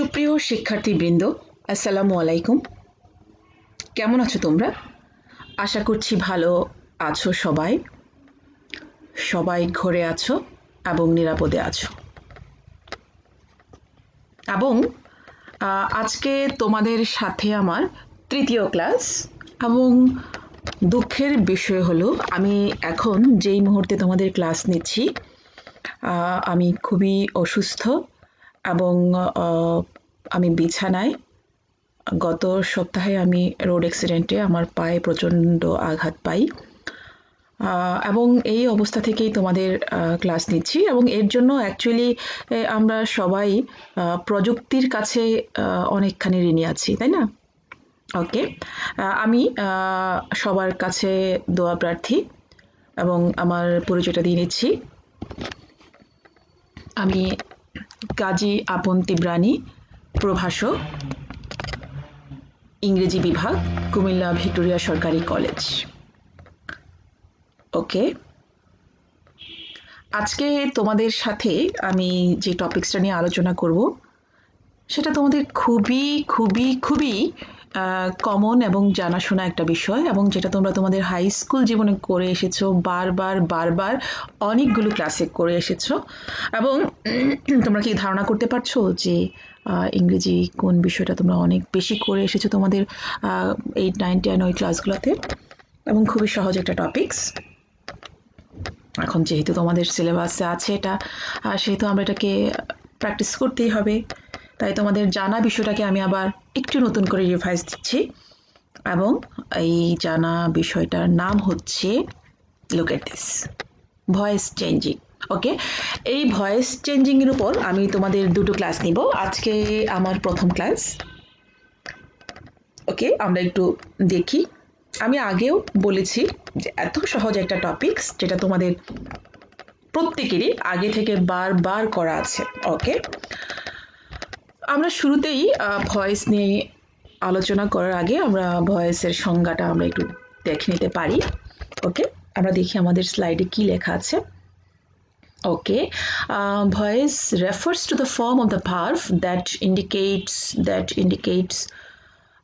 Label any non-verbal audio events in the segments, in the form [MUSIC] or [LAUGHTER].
সুপ্রিয় শিক্ষার্থীবৃন্দ, আসসালামু আলাইকুম। কেমন আছো তোমরা? আশা করছি ভালো আছো সবাই। সবাই ঘরে আছো এবং নিরাপদে আছো। এবং আজকে তোমাদের সাথে আমার তৃতীয় ক্লাস এবং দুঃখের বিষয় হলো, আমি এখন যেই মুহূর্তে তোমাদের ক্লাস নিচ্ছি আমি খুবই অসুস্থ। এবং আমি বিছানায় গত সপ্তাহে আমি রোড অ্যাক্সিডেন্টে আমার পায়ে প্রচণ্ড আঘাত পাই। এবং এই অবস্থা থেকেই তোমাদের ক্লাস নিচ্ছি এবং এর জন্য অ্যাকচুয়ালি আমরা সবাই প্রযুক্তির কাছে অনেকখানি ঋণী আছি, তাই না? ওকে আমি সবার কাছে দোয়া প্রার্থী এবং আমার পরিচয়টা দিয়ে নিচ্ছি। আমি কাজী আপন তিব্রানি, প্রভাষক, ইংরেজি বিভাগ, কুমিল্লা ভিক্টোরিয়া সরকারি কলেজ। ওকে। আজকে তোমাদের সাথে আমি যে টপিকসটা নিয়ে আলোচনা করব, সেটা তোমাদের খুবই খুবই খুবই কমন এবং জানাশোনা একটা বিষয় এবং যেটা তোমরা তোমাদের হাই স্কুল জীবনে করে এসেছ, বারবার বারবার অনেকগুলো ক্লাসে করে এসেছ। এবং [CLEARS THROAT] তোমরা কি ধারণা করতে পারছ যে ইংরেজি কোন বিষয়টা তোমরা অনেক বেশি করে এসেছ তোমাদের এইট নাইন টেন ওই ক্লাসগুলোতে এবং খুবই সহজ একটা টপিকস এখন যেহেতু তোমাদের সিলেবাসে আছে এটা সেহেতু আমরা এটাকে প্র্যাকটিস করতেই হবে। তাই তোমাদের জানা বিষয়টাকে আমি আবার একটু নতুন করে রিভাইজ দিচ্ছি। এবং এই জানা বিষয়টার নাম হচ্ছে look at this voice changing okay এই ভয়েস চেঞ্জিংয়ের উপর আমি তোমাদের দুটো ক্লাস নিব। আজকে আমার প্রথম ক্লাস ওকে আমরা একটু দেখি। আমি আগেও বলেছি যে এত সহজ একটা টপিকস যেটা তোমাদের প্রত্যেকেরই আগে থেকে বারবার করা আছে ওকে আমরা শুরুতেই ভয়েস নিয়ে আলোচনা করার আগে আমরা ভয়েসের সংজ্ঞাটা আমরা একটু দেখে নিতে পারি, ওকে? আমরা দেখি আমাদের স্লাইডে কি লেখা আছে। Okay voice refers to the form of the verb that indicates that indicates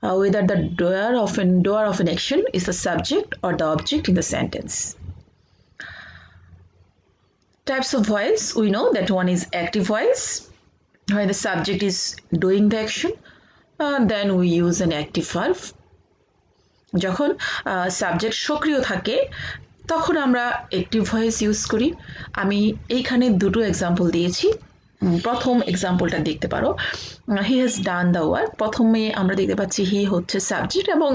whether the doer of an doer of an action is the subject or the object in the sentence types of voice we know that one is active voice when the subject is doing the action uh, then we use an active verb. যখন subject সক্রিয় থাকে তখন আমরা active voice use করি। আমি এইখানে দুটো example দিয়েছি। প্রথম এক্সাম্পলটা দেখতে পারো। He has done the work প্রথমে আমরা দেখতে পাচ্ছি হি হচ্ছে সাবজেক্ট এবং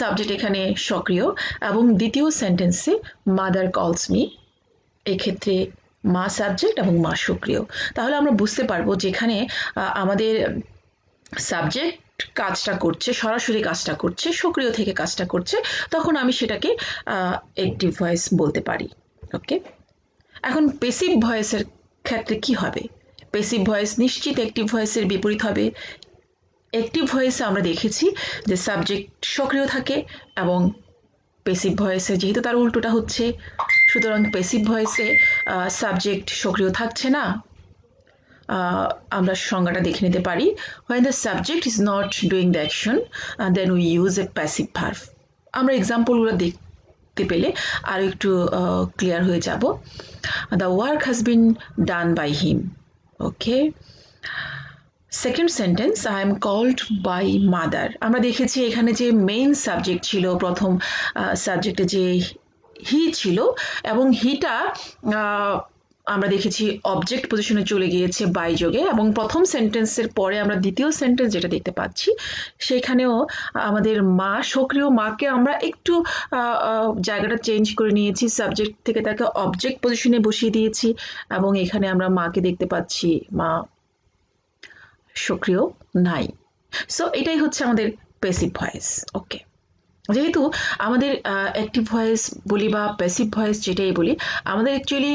সাবজেক্ট এখানে সক্রিয়। এবং দ্বিতীয় সেন্টেন্সে মাদার কলস মি এক্ষেত্রে মা সাবজেক্ট এবং মা সক্রিয় তাহলে আমরা বুঝতে পারব যেখানে আমাদের সাবজেক্ট কাজটা করছে, সরাসরি কাজটা করছে সক্রিয় থেকে কাজটা করছে, তখন আমি সেটাকে অ্যাক্টিভ ভয়েস বলতে পারি ওকে এখন পেসিভ ভয়েসের ক্ষেত্রে কি হবে? পেসিভ ভয়েস নিশ্চিত অ্যাক্টিভ ভয়েসের বিপরীত হবে। অ্যাক্টিভ ভয়েসে আমরা দেখেছি যে সাবজেক্ট সক্রিয় থাকে এবং পেসিভ ভয়েসে যেহেতু তার উল্টোটা হচ্ছে সুতরাং পেসিভ ভয়েসে সাবজেক্ট সক্রিয় থাকছে না আমরা সংজ্ঞাটা দেখে নিতে পারি। When the subject is not doing the action then we use use passive verb. আমরা এক্সাম্পলগুলো দেখতে পেলে আরও একটু ক্লিয়ার হয়ে যাব। The work has been done by him okay second sentence I am called by mother আমরা দেখেছি এখানে যে মেইন সাবজেক্ট ছিল, প্রথম সাবজেক্টে যে হি ছিল এবং হিটা আমরা দেখেছি অবজেক্ট পজিশনে চলে গিয়েছে বাই যোগে এবং প্রথম সেন্টেন্সের পরে আমরা দ্বিতীয় সেন্টেন্স যেটা দেখতে পাচ্ছি, সেখানেও আমাদের মা, সক্রিয় মাকে আমরা একটু জায়গাটা চেঞ্জ করে নিয়েছি সাবজেক্ট থেকে তাকে অবজেক্ট পজিশনে বসিয়ে দিয়েছি এবং এখানে আমরা মাকে দেখতে পাচ্ছি, মা সক্রিয় নাই। সো এটাই হচ্ছে আমাদের পেসিভ ভয়েস ওকে যেহেতু আমাদের অ্যাক্টিভ ভয়েস বলি বা প্যাসিভ ভয়েস যেটাই বলি, আমাদের অ্যাকচুয়ালি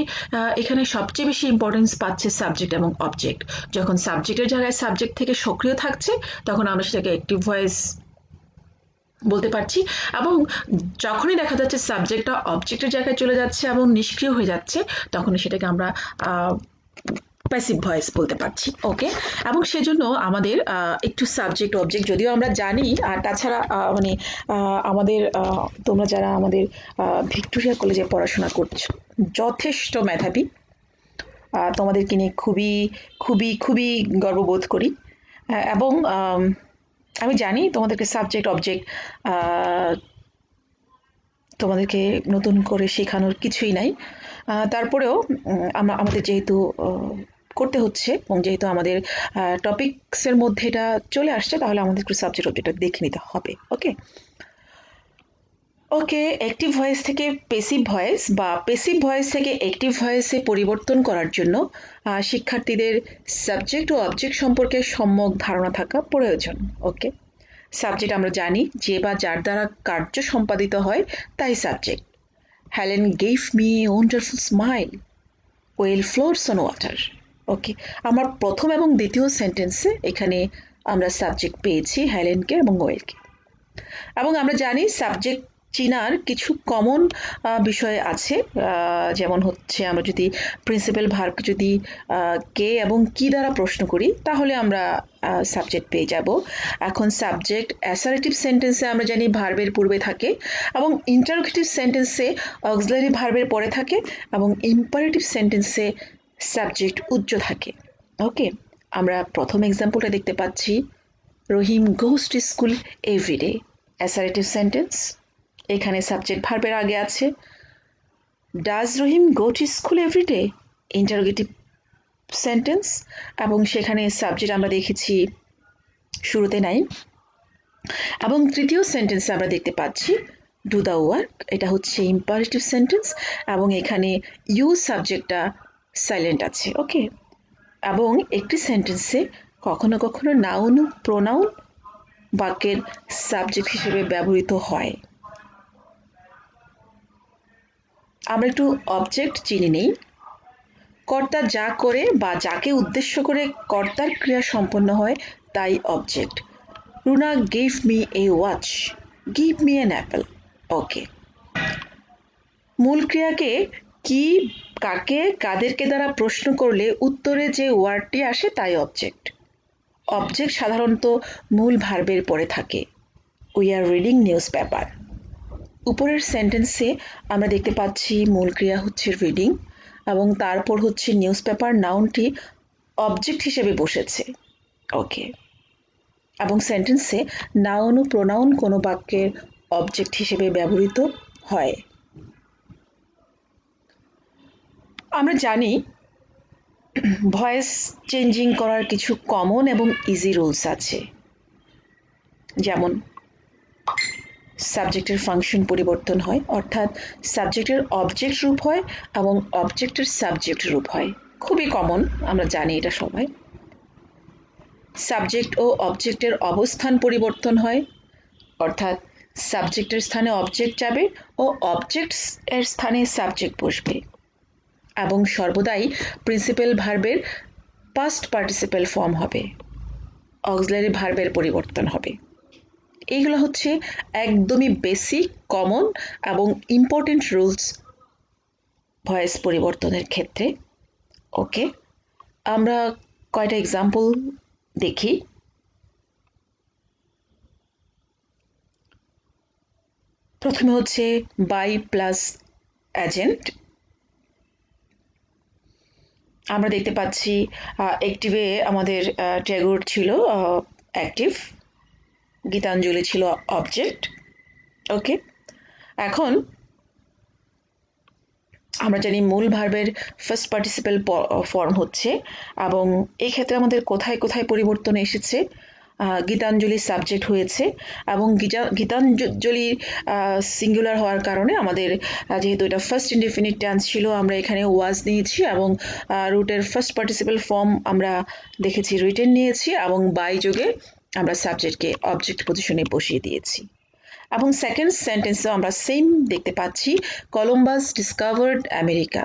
এখানে সবচেয়ে বেশি ইম্পর্টেন্স পাচ্ছে সাবজেক্ট এবং অবজেক্ট যখন সাবজেক্টের জায়গায় সাবজেক্ট থেকে সক্রিয় থাকছে, তখন আমরা সেটাকে অ্যাক্টিভ ভয়েস বলতে পারছি। এবং যখনই দেখা যাচ্ছে সাবজেক্টটা অবজেক্টের জায়গায় চলে যাচ্ছে এবং নিষ্ক্রিয় হয়ে যাচ্ছে তখন সেটাকে আমরা প্যাসিভ ভয়েস বলতে পারছি ওকে এবং সেজন্য আমাদের একটু সাবজেক্ট অবজেক্ট যদিও আমরা জানি, আর তাছাড়া মানে আমাদের তোমরা যারা আমাদের ভিক্টোরিয়া কলেজে পড়াশোনা করছ, যথেষ্ট মেধাবী তোমাদেরকে নিয়ে খুবই খুবই খুবই গর্ববোধ করি এবং, আমি জানি তোমাদেরকে সাবজেক্ট অবজেক্ট তোমাদেরকে নতুন করে শেখানোর কিছুই নাই তারপরেও আমরা, আমাদের যেহেতু করতে হচ্ছে এবং যেহেতু আমাদের টপিকসের মধ্যে এটা চলে আসছে, তাহলে আমাদের একটু সাবজেক্ট অবজেক্টটা দেখে নিতে হবে ওকে ওকে অ্যাক্টিভ ভয়েস থেকে পেসিভ ভয়েস বা পেসিভ ভয়েস থেকে অ্যাক্টিভ ভয়েসে পরিবর্তন করার জন্য শিক্ষার্থীদের সাবজেক্ট ও অবজেক্ট সম্পর্কে সম্যক ধারণা থাকা প্রয়োজন ওকে সাবজেক্ট আমরা জানি যে বা যার দ্বারা কার্য সম্পাদিত হয়, তাই subject Helen gave me wonderful smile oil floats on water okay আমার প্রথম এবং দ্বিতীয় সেন্টেন্সে এখানে আমরা সাবজেক্ট পেয়েছি হ্যালেনকে এবং ওয়েলকে এবং আমরা জানি সাবজেক্ট চিনার কিছু কমন বিষয় আছে। যেমন হচ্ছে আমরা যদি প্রিন্সিপাল ভার্ব যদি কে এবং কি দ্বারা প্রশ্ন করি, তাহলে আমরা সাবজেক্ট পেয়ে যাব। এখন সাবজেক্ট অ্যাসারেটিভ সেন্টেন্সে আমরা জানি ভার্বের পূর্বে থাকে এবং ইন্টারোগেটিভ সেন্টেন্সে অক্সিলারি ভার্বের পরে থাকে এবং ইম্পারেটিভ সেন্টেন্সে সাবজেক্ট উজ্জ্ব থাকে। ওকে আমরা প্রথম এক্সাম্পলটা দেখতে পাচ্ছি। Rahim goes to school everyday assertive sentence এখানে সাবজেক্ট ভার্বের আগে আছে। Does Rahim go to school everyday interrogative sentence এবং সেখানে সাবজেক্ট আমরা দেখেছি শুরুতে নাই। এবং তৃতীয় সেন্টেন্সে আমরা দেখতে পাচ্ছি। ডু দ্য ওয়ার্ক এটা হচ্ছে ইম্পারেটিভ সেন্টেন্স এবং এখানে ইউ সাবজেক্টটা সাইলেন্ট আছে ওকে এবং একটি সেন্টেন্সে কখনো কখনো নাউন প্রোনাউন বাক্যের সাবজেক্ট হিসেবে ব্যবহৃত হয়। আমরা একটু অবজেক্ট চিনি নেই। কর্তা যা করে বা যাকে উদ্দেশ্য করে কর্তার ক্রিয়া সম্পন্ন হয়, তাই object Runa give me a watch give me an apple okay মূল ক্রিয়াকে কি, কাকে, কাদেরকে দ্বারা প্রশ্ন করলে উত্তরে যে ওয়ার্ডটি আসে তাই অবজেক্ট অবজেক্ট সাধারণত মূল ভার্বের পরে থাকে। We are reading newspaper উপরের সেন্টেন্সে আমরা দেখতে পাচ্ছি মূল ক্রিয়া হচ্ছে রিডিং এবং তারপর হচ্ছে নিউজ পেপার নাউনটি অবজেক্ট হিসেবে বসেছে। ওকে এবং সেন্টেন্সে নাউন ও প্রোনাউন কোনো বাক্যের অবজেক্ট হিসেবে ব্যবহৃত হয়। আমরা জানি ভয়েস চেঞ্জিং করার কিছু কমন এবং ইজি রুলস আছে। যেমন সাবজেক্টের ফাংশন পরিবর্তন হয়, অর্থাৎ সাবজেক্টের অবজেক্ট রূপ হয় এবং অবজেক্টের সাবজেক্ট রূপ হয়। খুবই কমন আমরা জানি এটা সবাই। সাবজেক্ট ও অবজেক্টের অবস্থান পরিবর্তন হয়, অর্থাৎ সাবজেক্টের স্থানে অবজেক্ট যাবে ও অবজেক্ট এর স্থানে সাবজেক্ট বসবে। এবং সর্বদাই প্রিন্সিপাল ভার্বের পাস্ট পার্টিসিপাল ফর্ম হবে। অক্সিলারি ভার্বের পরিবর্তন হবে। এইগুলো হচ্ছে একদমই বেসিক কমন এবং ইম্পর্টেন্ট রুলস ভয়েস পরিবর্তনের ক্ষেত্রে। ওকে আমরা কয়টা এক্সাম্পল দেখি? প্রথমে হচ্ছে বাই প্লাস এজেন্ট আমরা দেখতে পাচ্ছি অ্যাক্টিভে আমাদের ট্যাগোর ছিল অ্যাক্টিভ গীতাঞ্জলি ছিল অবজেক্ট ওকে এখন আমরা জানি মূল ভার্বের ফার্স্ট পার্টিসিপাল ফর্ম হচ্ছে এবং এই ক্ষেত্রে আমাদের কোথায় কোথায় পরিবর্তন এসেছে? গীতাঞ্জলি সাবজেক্ট হয়েছে এবং গীতা, গীতাঞ্জলি সিঙ্গুলার হওয়ার কারণে আমাদের যেহেতু এটা ফার্স্ট ইনডিফিনিট টেন্স ছিল, আমরা এখানে ওয়াজ নিয়েছি এবং রুটের ফার্স্ট পার্টিসিপাল ফর্ম আমরা দেখেছি রিটেন নিয়েছি এবং বাই যোগে আমরা সাবজেক্টকে অবজেক্ট পজিশনে বসিয়ে দিয়েছি। এবং সেকেন্ড সেন্টেন্সে আমরা সেম দেখতে পাচ্ছি কলম্বাস ডিসকভার্ড আমেরিকা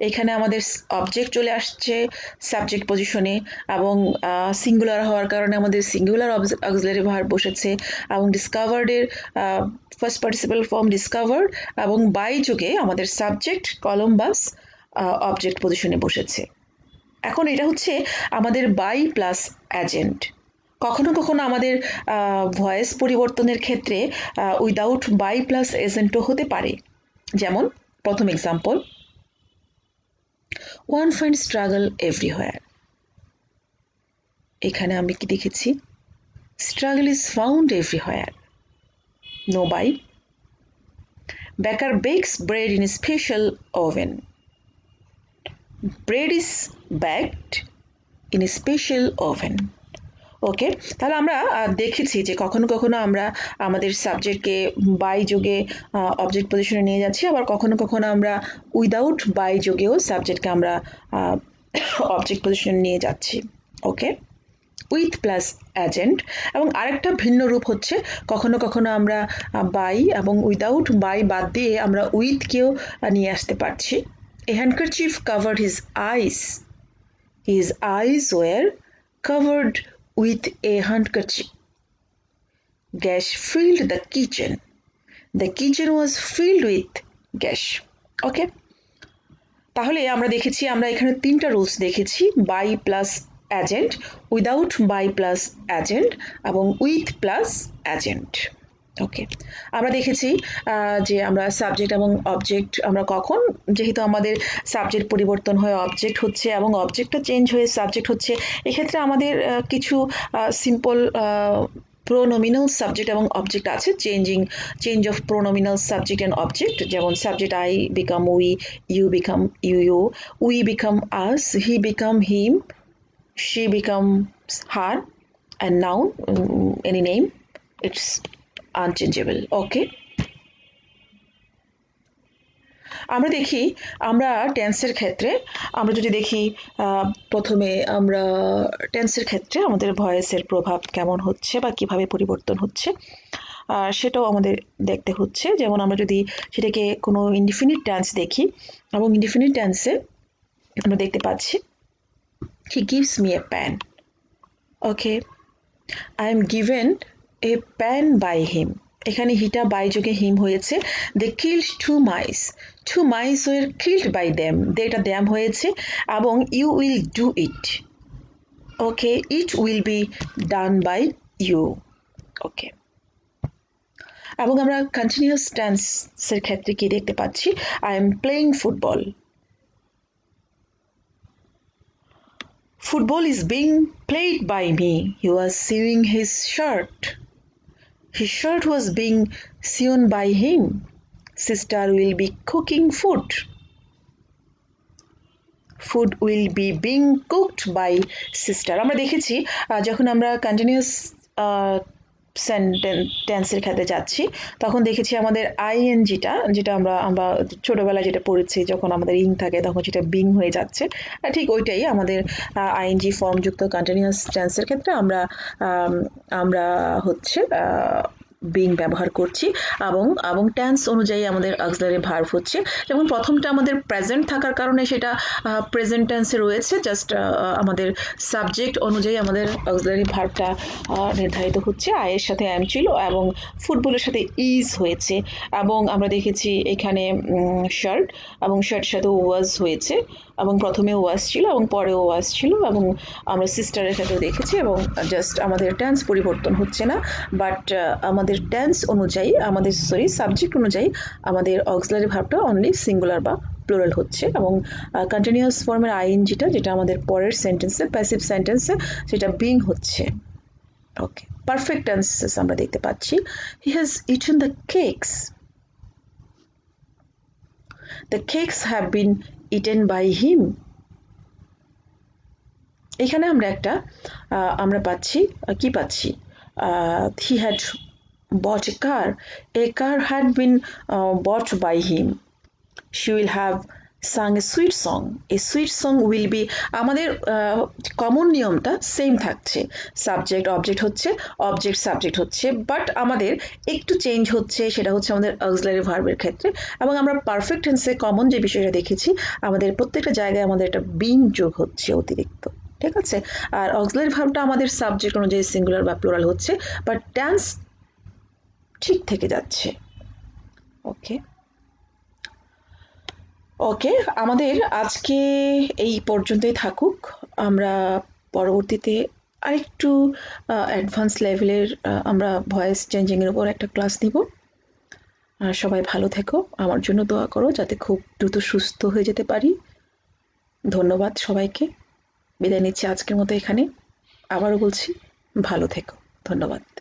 এখানে আমাদের অবজেক্ট চলে আসছে সাবজেক্ট পজিশনে এবং সিঙ্গুলার হওয়ার কারণে আমাদের সিঙ্গুলার অক্সিলারি ভার বসেছে এবং ডিসকভার্ডের ফার্স্ট পার্টিসিপাল ফর্ম ডিসকভার্ড এবং বাই যুগে আমাদের সাবজেক্ট কলম্বাস অবজেক্ট পজিশনে বসেছে। এখন এটা হচ্ছে আমাদের বাই প্লাস অ্যাজেন্ট কখনো কখনো আমাদের ভয়েস পরিবর্তনের ক্ষেত্রে উইদাউট বাই প্লাস এজেন্টও হতে পারে। যেমন, প্রথম example one find struggle everywhere এখানে আমি কি দেখেছি? Struggle is found everywhere no by baker bakes bread in special oven bread is baked in special oven okay, তাহলে আমরা দেখেছি যে কখনো কখনো আমরা আমাদের সাবজেক্টকে বাই যোগে অবজেক্ট পজিশনে নিয়ে যাচ্ছি, আবার কখনো কখনো আমরা উইদাউট বাই যোগেও সাবজেক্টকে আমরা অবজেক্ট পজিশনে নিয়ে যাচ্ছি, ওকে? উইথ প্লাস অ্যাজেন্ট এবং আরেকটা ভিন্ন রূপ হচ্ছে, কখনো কখনো আমরা বাই এবং উইদাউট বাই বাদ দিয়ে আমরা উইথকেও নিয়ে আসতে পারছি। A handkerchief covered his eyes his eyes were covered with a handkerchief. Gas filled the kitchen. The kitchen was filled with gas okay তাহলে আমরা দেখেছি, আমরা এখানে তিনটা রুলস দেখেছি by plus agent without by plus agent এবং with plus agent okay আমরা দেখেছি যে আমরা সাবজেক্ট এবং অবজেক্ট আমরা কখন, যেহেতু আমাদের সাবজেক্ট পরিবর্তন হয়ে অবজেক্ট হচ্ছে এবং অবজেক্টটা চেঞ্জ হয়ে সাবজেক্ট হচ্ছে, এক্ষেত্রে আমাদের কিছু সিম্পল প্রোনোমিনাল সাবজেক্ট এবং অবজেক্ট আছে changing change of pronominal subject and object যেমন subject I become we you become you you we become us he become him she becomes her and noun any any name it's okay আমরা দেখি, আমরা টেন্সের ক্ষেত্রে, আমরা যদি দেখি প্রথমে আমরা টেন্সের ক্ষেত্রে আমাদের ভয়েসের প্রভাব কেমন হচ্ছে বা কীভাবে পরিবর্তন হচ্ছে সেটাও আমাদের দেখতে হচ্ছে। যেমন আমরা যদি সেটাকে কোনো ইনডিফিনিট টেন্স দেখি, এবং ইনডিফিনিট টেন্সে আমরা দেখতে পাচ্ছি, he gives me a pen okay I am given a pen by him. এখানে হিটা বাই যোগে হিম হয়েছে। They killed two mice two mice were killed by them they এটা দ্যাম হয়েছে এবং you will do it okay it will be done by you okay এবং আমরা continuous টেন্সের ক্ষেত্রে কি দেখতে পাচ্ছি? I am playing football football is being played by me. He was sewing his shirt. His shirt was being sewn by him. Sister will be cooking food. Food will be being cooked by sister আমরা দেখেছি যখন আমরা continuous টেন্সের ক্ষেত্রে যাচ্ছি। তখন দেখেছি আমাদের আইএনজিটা যেটা আমরা আমরা ছোটোবেলায় যেটা পড়েছি, যখন আমাদের ইং থাকে, তখন সেটা বিং হয়ে যাচ্ছে। ঠিক ওইটাই আমাদের আইএনজি ফর্মযুক্ত কন্টিনিউয়াস টেন্সের ক্ষেত্রে আমরা আমরা হচ্ছে বিং ব্যবহার করছি এবং এবং টেন্স অনুযায়ী আমাদের অক্সিলারি ভার্ভ হচ্ছে। যেমন প্রথমটা আমাদের প্রেজেন্ট থাকার কারণে সেটা প্রেজেন্ট টেন্সে রয়েছে। জাস্ট আমাদের সাবজেক্ট অনুযায়ী আমাদের অক্সিলারি ভার্ভটা নির্ধারিত হচ্ছে। আয়ের সাথে অ্যাম ছিল এবং ফুটবলের সাথে ইজ হয়েছে। এবং আমরা দেখেছি এখানে শার্ট এবং শার্টের সাথে ওয়াজ হয়েছে। এবং প্রথমে ওয়াজ ছিল এবং পরে ওয়াজ ছিল এবং আমরা সিস্টারের সাথেও দেখেছি এবং জাস্ট আমাদের টেন্স পরিবর্তন হচ্ছে না বাট আমাদের টেন্স অনুযায়ী, আমাদের সরি সাবজেক্ট অনুযায়ী আমাদের অক্সিলারি ভাবটা অনলি সিঙ্গুলার বা প্লোরাল হচ্ছে এবং কন্টিনিউয়াস ফর্মের আইএনজিটা যেটা আমাদের পরের সেন্টেন্সে প্যাসিভ সেন্টেন্সে সেটা বিং হচ্ছে। ওকে পারফেক্ট টেন্সেস আমরা দেখতে পাচ্ছি। He has eaten the cakes the cakes have been eaten by him এখানে আমরা একটা আমরা পাচ্ছি কি পাচ্ছি he had bought a car. A car had been uh, bought by him. She will sung a sweet song. A sweet song will be, আমাদের common নিয়মটা same থাকছে। সাবজেক্ট অবজেক্ট হচ্ছে অবজেক্ট সাবজেক্ট হচ্ছে বাট আমাদের একটু change হচ্ছে, সেটা হচ্ছে আমাদের অক্সিলারি ভার্বের ক্ষেত্রে। এবং আমরা পারফেক্ট টেন্সে কমন যে বিষয়টা দেখেছি, আমাদের প্রত্যেকটা জায়গায় আমাদের একটা বিন যোগ হচ্ছে অতিরিক্ত। ঠিক আছে? আর অক্সিলারি ভার্বটা আমাদের সাবজেক্ট অনুযায়ী সিঙ্গুলার বা প্লোরাল হচ্ছে বাট টেন্স ঠিক থেকে যাচ্ছে। ওকে ওকে, আমাদের আজকে এই পর্যন্তই থাকুক। আমরা পরবর্তীতে আরেকটু অ্যাডভান্স লেভেলের আমরা ভয়েস চেঞ্জিংয়ের উপর একটা ক্লাস নিব। আর সবাই ভালো থেকো। আমার জন্য দোয়া করো যাতে খুব দ্রুত সুস্থ হয়ে যেতে পারি। ধন্যবাদ সবাইকে। বিদায় নিচ্ছি আজকের মতো এখানে। আবারও বলছি, ভালো থেকো। ধন্যবাদ।